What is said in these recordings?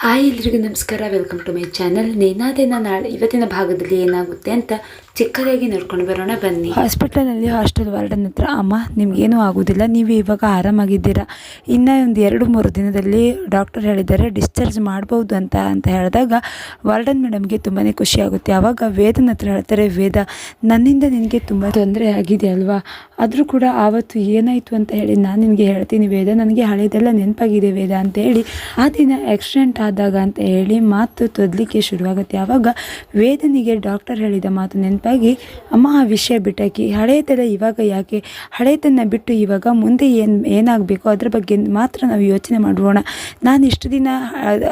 Hi ಎಲ್ರಿಗೂ ನಮಸ್ಕಾರ. Welcome to my channel. ನೇನಾದೇನ ನಾಳೆ ಇವತ್ತಿನ ಭಾಗದಲ್ಲಿ ಏನಾಗುತ್ತೆ ಅಂತ ಚಿಕ್ಕದಾಗಿ ನೋಡ್ಕೊಂಡು ಬರೋಣ, ಬನ್ನಿ. ಹಾಸ್ಪಿಟಲಲ್ಲಿ ಹಾಸ್ಟೆಲ್ ವಾರ್ಡನ್ ಹತ್ರ, ಅಮ್ಮ, ನಿಮಗೇನೂ ಆಗೋದಿಲ್ಲ, ನೀವು ಇವಾಗ ಆರಾಮಾಗಿದ್ದೀರಾ? ಇನ್ನೂ ಒಂದು ಎರಡು ಮೂರು ದಿನದಲ್ಲಿ ಡಾಕ್ಟರ್ ಹೇಳಿದ್ದಾರೆ, ಡಿಸ್ಚಾರ್ಜ್ ಮಾಡ್ಬೋದು ಅಂತ ಅಂತ ಹೇಳಿದಾಗ ವಾರ್ಡನ್ ಮೇಡಮ್ಗೆ ತುಂಬಾ ಖುಷಿಯಾಗುತ್ತೆ ಆವಾಗ ವೇದನ ಹತ್ರ ಹೇಳ್ತಾರೆ, ವೇದ, ನನ್ನಿಂದ ನಿನಗೆ ತುಂಬ ತೊಂದರೆ ಆಗಿದೆ ಅಲ್ವಾ? ಆದರೂ ಕೂಡ ಆವತ್ತು ಏನಾಯಿತು ಅಂತ ಹೇಳಿ ನಾನು ನಿನಗೆ ಹೇಳ್ತೀನಿ ವೇದ, ನನಗೆ ಹಳೆಯದೆಲ್ಲ ನೆನಪಾಗಿದೆ ವೇದ ಅಂತ ಹೇಳಿ, ಆ ದಿನ ಆಕ್ಸಿಡೆಂಟ್ ಆದಾಗ ಅಂತ ಹೇಳಿ ಮಾತು ತೊದಲಿಕ್ಕೆ ಶುರುವಾಗುತ್ತೆ. ಆವಾಗ ವೇದನಿಗೆ ಡಾಕ್ಟರ್ ಹೇಳಿದ ಮಾತು ನೆನಪಾಗಿ ಅಮ್ಮ ಆ ವಿಷಯ ಬಿಟ್ಟಾಕಿ, ಹಳೆಯದೆಲ್ಲ ಇವಾಗ ಯಾಕೆ? ಹಳೆಯದನ್ನು ಬಿಟ್ಟು ಇವಾಗ ಮುಂದೆ ಏನು, ಏನಾಗಬೇಕು? ಅದ್ರ ಬಗ್ಗೆ ಮಾತ್ರ ನಾವು ಯೋಚನೆ ಮಾಡೋಣ. ನಾನು ಇಷ್ಟು ದಿನ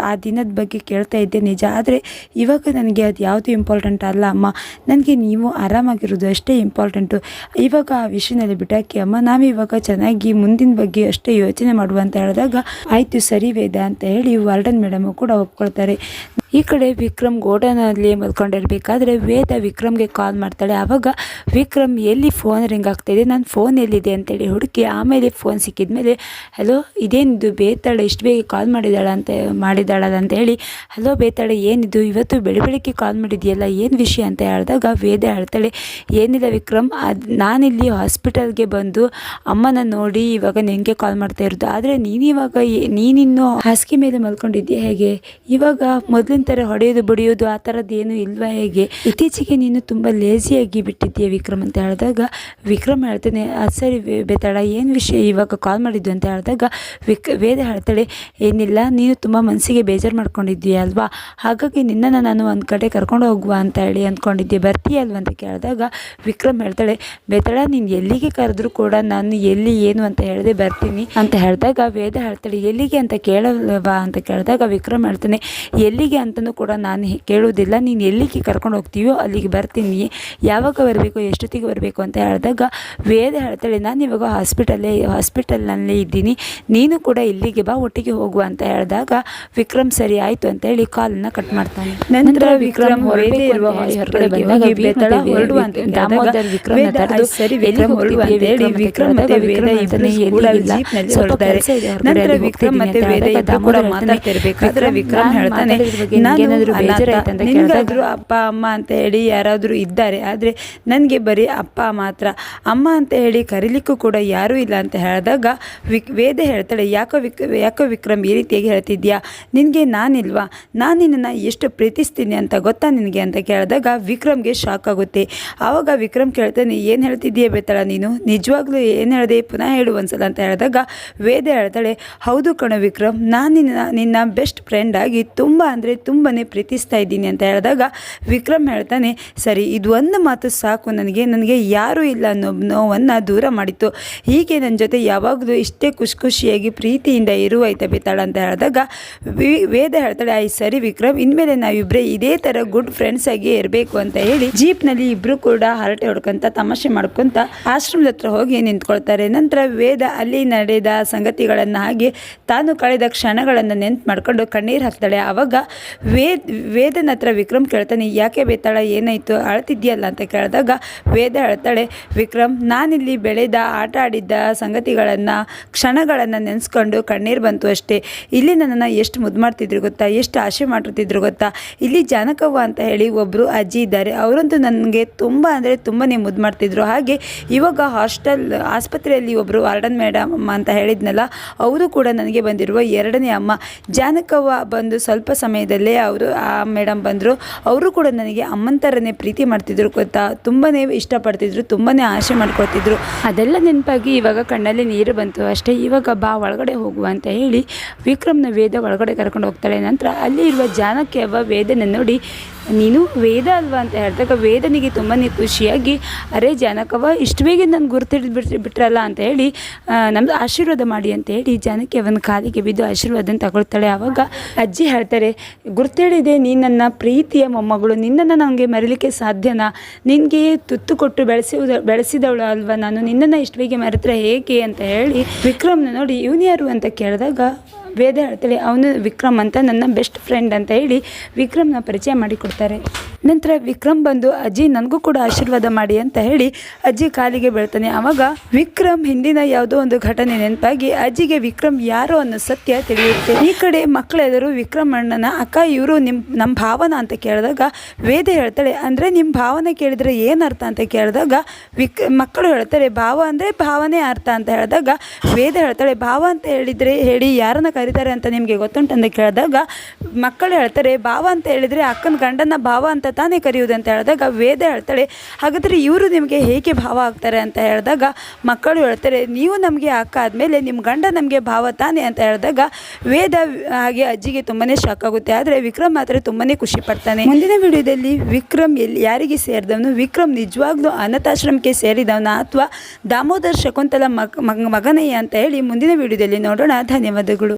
ಆ- ದಿನದ ಬಗ್ಗೆ ಕೇಳ್ತಾ ಇದ್ದೆ ನಿಜ, ಆದರೆ ಇವಾಗ ನನಗೆ ಅದು ಯಾವುದು ಇಂಪಾರ್ಟೆಂಟ್ ಅಲ್ಲ ಅಮ್ಮ. ನನಗೆ ನೀವು ಆರಾಮಾಗಿರೋದು ಅಷ್ಟೇ ಇಂಪಾರ್ಟೆಂಟು ಇವಾಗ ಆ ವಿಷಯದಲ್ಲಿ ಬಿಟ್ಟಾಕಿ, ಅಮ್ಮ, ನಾವು ಇವಾಗ ಚೆನ್ನಾಗಿ ಮುಂದಿನ ಬಗ್ಗೆ ಅಷ್ಟೇ ಯೋಚನೆ ಮಾಡುವ ಅಂತ ಹೇಳಿದಾಗ, ಆಯಿತು, ಸರಿ ವೇದ ಅಂತ ಹೇಳಿ ವಾರ್ಡನ್ ಮೇಡಮು ಕೂಡ ಒಪ್ಕೊಳ್ತಾರೆ. ಈ ಕಡೆ ವಿಕ್ರಮ್ ಗೋಡನಲ್ಲಿ ಮಲ್ಕೊಂಡಿರ್ಬೇಕಾದ್ರೆ ವೇದ ವಿಕ್ರಮ್ಗೆ ಕಾಲ್ ಮಾಡ್ತಾಳೆ. ಆವಾಗ ವಿಕ್ರಮ್ ಎಲ್ಲಿ ಫೋನ್ ರಿಂಗ್ ಆಗ್ತಾಯಿದೆ ನನ್ನ ಫೋನ್ ಎಲ್ಲಿದೆ? ಅಂತೇಳಿ ಹುಡುಕಿ ಆಮೇಲೆ ಫೋನ್ ಸಿಕ್ಕಿದ್ಮೇಲೆ ಹಲೋ ಇದೇನಿದು? ಬೇತಾಳೆ, ಇಷ್ಟು ಬೇಗ ಕಾಲ್ ಮಾಡಿದಾಳ ಅಂತ, ಮಾಡಿದಾಳಲ್ಲ ಅಂತ ಹೇಳಿ ಹಲೋ ಬೇತಾಳೆ, ಏನಿದು? ಇವತ್ತು ಬೆಳಿ ಬೆಳಿಗ್ಗೆ ಕಾಲ್ ಮಾಡಿದೆಯಲ್ಲ, ಏನು ವಿಷಯ? ಅಂತ ಹೇಳಿದಾಗ ವೇದ ಹೇಳ್ತಾಳೆ, ಏನಿಲ್ಲ ವಿಕ್ರಮ್, ಅದು, ನಾನಿಲ್ಲಿ ಹಾಸ್ಪಿಟಲ್ಗೆ ಬಂದು ಅಮ್ಮನ ನೋಡಿ ಇವಾಗ ನಿನಗೆ ಕಾಲ್ ಮಾಡ್ತಾ ಇರೋದು. ಆದರೆ ನೀನಿವಾಗ ನೀನಿನ್ನು ಹಾಸಿಗೆ ಮೇಲೆ ಮಲ್ಕೊಂಡಿದ್ದೀಯ ಹೇಗೆ? ಇವಾಗ ಮೊದಲಿನ ಥರ ಹೊಡೆಯೋದು, ಬಡಿಯೋದು ಆ ಥರದ್ದು ಏನು ಇಲ್ವಾ ಹೇಗೆ? ಇತ್ತೀಚೆಗೆ ನೀನು ತುಂಬ ಲೇಸಿಯಾಗಿ ಬಿಟ್ಟಿದ್ದೀಯ ವಿಕ್ರಮ್ ಅಂತ ಹೇಳಿದಾಗ, ವಿಕ್ರಮ್ ಹೇಳ್ತಾನೆ ಅದು ಸರಿ ಬೇತಾಳ, ಏನು ವಿಷಯ ಇವಾಗ ಕಾಲ್ ಮಾಡಿದ್ದು? ಅಂತ ಹೇಳಿದಾಗ, ವಿಕ್ ವೇದ ಹೇಳ್ತಾಳೆ, ಏನಿಲ್ಲ, ನೀನು ತುಂಬ ಮನಸ್ಸಿಗೆ ಬೇಜಾರು ಮಾಡ್ಕೊಂಡಿದ್ದೀಯ ಅಲ್ವಾ? ಹಾಗಾಗಿ ನಿನ್ನನ್ನು ನಾನು ಒಂದು ಕಡೆ ಕರ್ಕೊಂಡು ಹೋಗುವ ಅಂತ ಹೇಳಿ ಅಂದ್ಕೊಂಡಿದ್ದೆ. ಬರ್ತೀಯ ಅಲ್ವ? ಅಂತ ಕೇಳಿದಾಗ, ವಿಕ್ರಮ್ ಹೇಳ್ತಾಳೆ, ಬೇತಾಳ, ನೀನು ಎಲ್ಲಿಗೆ ಕರೆದ್ರೂ ಕೂಡ ನಾನು ಎಲ್ಲಿ, ಏನು ಅಂತ ಹೇಳಿದೆ ಬರ್ತೀನಿ. ಅಂತ ಹೇಳಿದಾಗ, ವೇದ ಹೇಳ್ತಾಳೆ, ಎಲ್ಲಿಗೆ ಅಂತ ಕೇಳಲ್ವಾ? ಅಂತ ಕೇಳಿದಾಗ, ವಿಕ್ರಮ್ ಹೇಳ್ತಾನೆ, ಎಲ್ಲಿಗೆ ಅಂತಲೂ ಕೂಡ ನಾನು ಕೇಳುವುದಿಲ್ಲ. ನೀನು ಎಲ್ಲಿಗೆ ಕರ್ಕೊಂಡು ಹೋಗ್ತೀವೋ ಅಲ್ಲಿಗೆ ಬರ್ತೀನಿ. ಯಾವಾಗ ಬರಬೇಕು ಎಷ್ಟೊತ್ತಿಗೆ ಬರಬೇಕು ಅಂತ ಹೇಳಿದಾಗ ವೇದ ಹೇಳ್ತಾಳೆ ನಾನು ಇವಾಗ ಹಾಸ್ಪಿಟಲ್ಲೇ ಹಾಸ್ಪಿಟಲ್ನಲ್ಲೇ ಇದ್ದೀನಿ. ನೀನು ಕೂಡ ಇಲ್ಲಿಗೆ ಬಾ ಒಟ್ಟಿಗೆ ಹೋಗುವ ಅಂತ ಹೇಳಿದಾಗ ವಿಕ್ರಮ್ ಸರಿ ಆಯಿತು ಅಂತ ಹೇಳಿ ಕಾಲನ್ನ ಕಟ್ ಮಾಡ್ತಾನೆ. ನಂತರ ವಿಕ್ರಮ್ ಹೊರಗೆ ಇರುವ ಹೊರಗಡೆ ಬಂದಾಗ ಬೇತಾಳ ಹೊರಡುವ ಅಂತ ದಾಮೋದರ್ ವಿಕ್ರಮ್ ಸರಿ ವಿಕ್ರಮ್ ಹೊರಡುವ ಅಂತ ಹೇಳಿ ವಿಕ್ರಮ್ ಮತ್ತೆ ವೇದ ಇಬ್ಬರು ಕೂಡ ಜೀಪ್ನಲ್ಲಿ ಹೊರಡ್ತಾರೆ. ನಂತರ ವಿಕ್ರಮ್ ಮತ್ತೆ ವೇದ ಇಬ್ಬರು ಕೂಡ ಮಾತಾಡ್ತಾ ಇರ್ಬೇಕಾದ್ರೆ ವಿಕ್ರಮ್ ಹೇಳ್ತಾನೆ ಬೇಜಾರಾಯ್ತಾ ಅಂತ. ಅಪ್ಪ ಅಮ್ಮ ಅಂತ ಹೇಳಿ ಯಾರಾದರೂ ಇದ್ದಾರೆ. ಆದರೆ ನನಗೆ ಬರೀ ಅಪ್ಪ ಮಾತ್ರ. ಅಮ್ಮ ಅಂತ ಹೇಳಿ ಕರೀಲಿಕ್ಕೂ ಕೂಡ ಯಾರೂ ಇಲ್ಲ ಅಂತ ಹೇಳಿದಾಗ ವಿಕ್, ವೇದ ಹೇಳ್ತಾಳೆ, ಯಾಕೋ ವಿಕ್, ಯಾಕೋ ವಿಕ್ರಮ್ ಈ ರೀತಿಯಾಗಿ ಹೇಳ್ತಿದ್ಯಾ? ನಿನಗೆ ನಾನಿಲ್ವಾ? ನಾನು ನಿನ್ನನ್ನು ಎಷ್ಟು ಪ್ರೀತಿಸ್ತೀನಿ ಅಂತ ಗೊತ್ತಾ ನಿನಗೆ? ಅಂತ ಕೇಳಿದಾಗ ವಿಕ್ರಮ್ಗೆ ಶಾಕ್ ಆಗುತ್ತೆ. ಆವಾಗ ವಿಕ್ರಮ್ ಕೇಳ್ತಾನೆ, ಏನು ಹೇಳ್ತಿದ್ದೀಯ ಬೇತಾಳ ನೀನು? ನಿಜವಾಗ್ಲೂ ಏನು ಹೇಳಿದೆ? ಪುನಃ ಹೇಳು ಒಂದ್ಸಲ. ಅಂತ ಹೇಳಿದಾಗ ವೇದ ಹೇಳ್ತಾಳೆ, ಹೌದು ಕಣ ವಿಕ್ರಮ್, ನಾನು ನಿನ್ನ ನಿನ್ನ ಬೆಸ್ಟ್ ಫ್ರೆಂಡ್ ಆಗಿ ತುಂಬ ಅಂದರೆ ತುಂಬಾ ಪ್ರೀತಿಸ್ತಾ ಇದ್ದೀನಿ. ಅಂತ ಹೇಳಿದಾಗ ವಿಕ್ರಮ್ ಹೇಳ್ತಾನೆ, ಸರಿ ಇದು ಒಂದು ಮಾತು ಸಾಕು ನನಗೆ. ನನಗೆ ಯಾರೂ ಇಲ್ಲ ಅನ್ನೋ ನೋವನ್ನು ದೂರ ಮಾಡಿತ್ತು. ಹೀಗೆ ನನ್ನ ಜೊತೆ ಯಾವಾಗಲೂ ಇಷ್ಟೇ ಖುಷಿ ಖುಷಿಯಾಗಿ ಪ್ರೀತಿಯಿಂದ ಇರುವಾಯ್ತಾ ಬೇತಾಳ ಅಂತ ಹೇಳಿದಾಗ ವೇದ ಹೇಳ್ತಾಳೆ, ಆಯ್ ಸರಿ ವಿಕ್ರಮ್, ಇನ್ಮೇಲೆ ನಾವಿಬ್ಬರೇ ಇದೇ ಥರ ಗುಡ್ ಫ್ರೆಂಡ್ಸ್ ಆಗಿ ಇರಬೇಕು ಅಂತ ಹೇಳಿ ಜೀಪ್ನಲ್ಲಿ ಇಬ್ಬರು ಕೂಡ ಹರಟೆ ಹೊಡ್ಕೊಂತ ತಮಾಷೆ ಮಾಡ್ಕೊಂತ ಆಶ್ರಮದ ಹತ್ರ ಹೋಗಿ ನಿಂತ್ಕೊಳ್ತಾರೆ. ನಂತರ ವೇದ ಅಲ್ಲಿ ನಡೆದ ಸಂಗತಿಗಳನ್ನು ಹಾಗೆ ತಾನು ಕಳೆದ ಕ್ಷಣಗಳನ್ನು ನೆನ್ಪು ಮಾಡ್ಕೊಂಡು ಕಣ್ಣೀರು ಹಾಕ್ತಾಳೆ. ಆವಾಗ ವೇದ್, ವೇದನ ಹತ್ರ ವಿಕ್ರಮ್ ಕೇಳ್ತಾನೆ, ಯಾಕೆ ಬೇತಾಳ, ಏನಾಯಿತು? ಅಳ್ತಿದ್ಯಲ್ಲ ಅಂತ ಕೇಳಿದಾಗ ವೇದ ಹೇಳ್ತಾಳೆ, ವಿಕ್ರಮ್, ನಾನಿಲ್ಲಿ ಬೆಳೆದ ಆಟ ಆಡಿದ್ದ ಸಂಗತಿಗಳನ್ನು, ಕ್ಷಣಗಳನ್ನು ನೆನೆಸ್ಕೊಂಡು ಕಣ್ಣೀರು ಬಂತು ಅಷ್ಟೇ. ಇಲ್ಲಿ ನನ್ನನ್ನು ಎಷ್ಟು ಮುದ್ದು ಮಾಡ್ತಿದ್ರು ಗೊತ್ತಾ? ಎಷ್ಟು ಆಸೆ ಮಾಡ್ತಿದ್ರು ಗೊತ್ತಾ? ಇಲ್ಲಿ ಜಾನಕವ್ವ ಅಂತ ಹೇಳಿ ಒಬ್ಬರು ಅಜ್ಜಿ ಇದ್ದಾರೆ. ಅವರಂತೂ ನನಗೆ ತುಂಬ ಅಂದರೆ ತುಂಬಾ ಮುದ್ದು ಮಾಡ್ತಿದ್ರು. ಹಾಗೆ ಇವಾಗ ಹಾಸ್ಟೆಲ್, ಆಸ್ಪತ್ರೆಯಲ್ಲಿ ಒಬ್ಬರು ವಾರ್ಡನ್ ಮೇಡಮ್ ಅಂತ ಹೇಳಿದ್ನಲ್ಲ, ಅವರು ಕೂಡ ನನಗೆ ಬಂದಿರುವ ಎರಡನೇ ಅಮ್ಮ. ಜಾನಕವ್ವ ಬಂದು ಸ್ವಲ್ಪ ಸಮಯದಲ್ಲೇ ಅವರು, ಆ ಮೇಡಮ್ ಬಂದರು. ಅವರು ಕೂಡ ನನಗೆ ಅಮ್ಮನ ಥರನೇ ಪ್ರೀತಿ ಮಾಡ್ತಿದ್ರು ಗೊತ್ತಾ? ತುಂಬಾ ಇಷ್ಟಪಡ್ತಿದ್ರು ತುಂಬಾ ಆಸೆ ಮಾಡ್ಕೊಳ್ತಿದ್ರು. ಅದೆಲ್ಲ ನೆನಪಾಗಿ ಇವಾಗ ಕಣ್ಣಲ್ಲಿ ನೀರು ಬಂತು. ಅಷ್ಟೇ, ಇವಾಗ ಬಾ, ಒಳಗಡೆ ಹೋಗುವ ಅಂತ ಹೇಳಿ ವಿಕ್ರಮ್ನ ವೇದ ಒಳಗಡೆ ಕರ್ಕೊಂಡು ಹೋಗ್ತಾಳೆ. ನಂತರ ಅಲ್ಲಿ ಇರುವ ಜಾನಕಿ ಅವ ವೇದನ ನೋಡಿ ನೀನು ವೇದ ಅಲ್ವಾ ಅಂತ ಹೇಳಿದಾಗ ವೇದನಿಗೆ ತುಂಬಾ ಖುಷಿಯಾಗಿ, ಅರೆ ಜನಕವ ಇಷ್ಟು ಬೇಗ ನನ್ನ ಗುರುತಿಡಿದು ಬಿಟ್ಟು ಬಿಟ್ರಲ್ಲ ಅಂತ ಹೇಳಿ ನಮ್ಮದು ಆಶೀರ್ವಾದ ಮಾಡಿ ಅಂತ ಹೇಳಿ ಜನಕ್ಕೆ ಅವನ ಕಾಲಿಗೆ ಬಿದ್ದು ಆಶೀರ್ವಾದನ ತಗೊಳ್ತಾಳೆ. ಆವಾಗ ಅಜ್ಜಿ ಹೇಳ್ತಾರೆ ಗುರ್ತಿಡಿದೆ ನೀ ನನ್ನ ಪ್ರೀತಿಯ ಮೊಮ್ಮಗಳು, ನಿನ್ನನ್ನು ನನಗೆ ಮರೀಲಿಕ್ಕೆ ಸಾಧ್ಯನಾ? ನಿನಗೆ ತುತ್ತು ಕೊಟ್ಟು ಬೆಳೆಸಿ ಬೆಳೆಸಿದವಳು ಅಲ್ವಾ ನಾನು? ನಿನ್ನನ್ನು ಇಷ್ಟು ಬೇಗ ಮರೆತರೆ ಹೇಗೆ? ಅಂತ ಹೇಳಿ ವಿಕ್ರಮ್ನ ನೋಡಿ, ಇವನು ಅಂತ ಕೇಳಿದಾಗ ವೇದ ಹೇಳ್ತಾಳೆ ಅವನು ವಿಕ್ರಮ್ ಅಂತ ನನ್ನ ಬೆಸ್ಟ್ ಫ್ರೆಂಡ್ ಅಂತ ಹೇಳಿ ವಿಕ್ರಮ್ನ ಪರಿಚಯ ಮಾಡಿಕೊಡ್ತಾರೆ. ನಂತರ ವಿಕ್ರಮ್ ಬಂದು, ಅಜ್ಜಿ, ನನಗೂ ಕೂಡ ಆಶೀರ್ವಾದ ಮಾಡಿ ಅಂತ ಹೇಳಿ ಅಜ್ಜಿ ಕಾಲಿಗೆ ಬೀಳ್ತಾನೆ. ಆವಾಗ ವಿಕ್ರಮ್ ಹಿಂದಿನ ಯಾವುದೋ ಒಂದು ಘಟನೆ ನೆನಪಾಗಿ, ಅಜ್ಜಿಗೆ ವಿಕ್ರಮ್ ಯಾರೋ ಅನ್ನೋ ಸತ್ಯ ತಿಳಿಯುತ್ತೆ. ಈ ಕಡೆ ಮಕ್ಕಳೆಲ್ಲರೂ ವಿಕ್ರಮ್ ಅಣ್ಣನ, ಅಕ್ಕ, ಇವರು ನಿಮ್ಮ ನಮ್ಮ ಭಾವನ ಅಂತ ಕೇಳಿದಾಗ ವೇದ ಹೇಳ್ತಾಳೆ. ಅಂದರೆ ನಿಮ್ಮ ಭಾವನೆ ಕೇಳಿದರೆ ಏನು ಅರ್ಥ ಅಂತ ಕೇಳಿದಾಗ ವಿಕ್, ಮಕ್ಕಳು ಹೇಳ್ತಾರೆ, ಭಾವ ಅಂದರೆ ಭಾವನೆ ಅರ್ಥ ಅಂತ ಹೇಳಿದಾಗ ವೇದ ಹೇಳ್ತಾಳೆ. ಭಾವ ಅಂತ ಹೇಳಿದರೆ ಹೇಳಿ ಯಾರನ್ನ ಕರೀತಾರೆ ಅಂತ ನಿಮಗೆ ಗೊತ್ತುಂಟಂತ ಕೇಳಿದಾಗ ಮಕ್ಕಳು ಹೇಳ್ತಾರೆ, ಭಾವ ಅಂತ ಹೇಳಿದರೆ ಅಕ್ಕನ ಗಂಡನ ಭಾವ ಅಂತ ತಾನೇ ಕರೆಯುವುದು ಅಂತ ಹೇಳಿದಾಗ ವೇದ ಹೇಳ್ತಾಳೆ ಹಾಗಾದರೆ ಇವರು ನಿಮಗೆ ಹೇಗೆ ಭಾವ ಆಗ್ತಾರೆ ಅಂತ ಹೇಳಿದಾಗ ಮಕ್ಕಳು ಹೇಳ್ತಾರೆ ನೀವು ನಮಗೆ ಅಕ್ಕ ಆದಮೇಲೆ ನಿಮ್ಮ ಗಂಡ ನಮಗೆ ಭಾವ ತಾನೆ ಅಂತ ಹೇಳಿದಾಗ ವೇದ ಹಾಗೆ ಅಜ್ಜಿಗೆ ತುಂಬಾ ಶಾಕ್ ಆಗುತ್ತೆ. ಆದರೆ ವಿಕ್ರಮ್ ಮಾತ್ರ ತುಂಬಾ ಖುಷಿ ಪಡ್ತಾನೆ. ಮುಂದಿನ ವಿಡಿಯೋದಲ್ಲಿ ವಿಕ್ರಮ್ ಎಲ್ಲಿ ಯಾರಿಗೆ ಸೇರಿದವನು? ವಿಕ್ರಮ್ ನಿಜವಾಗ್ಲೂ ಅನಾಥಾಶ್ರಮಕ್ಕೆ ಸೇರಿದವನ ಅಥವಾ ದಾಮೋದರ್ ಶಕುಂತಲ ಮಗ ಮಗನಯ್ಯ ಅಂತ ಹೇಳಿ ಮುಂದಿನ ವಿಡಿಯೋದಲ್ಲಿ ನೋಡೋಣ. ಧನ್ಯವಾದಗಳು.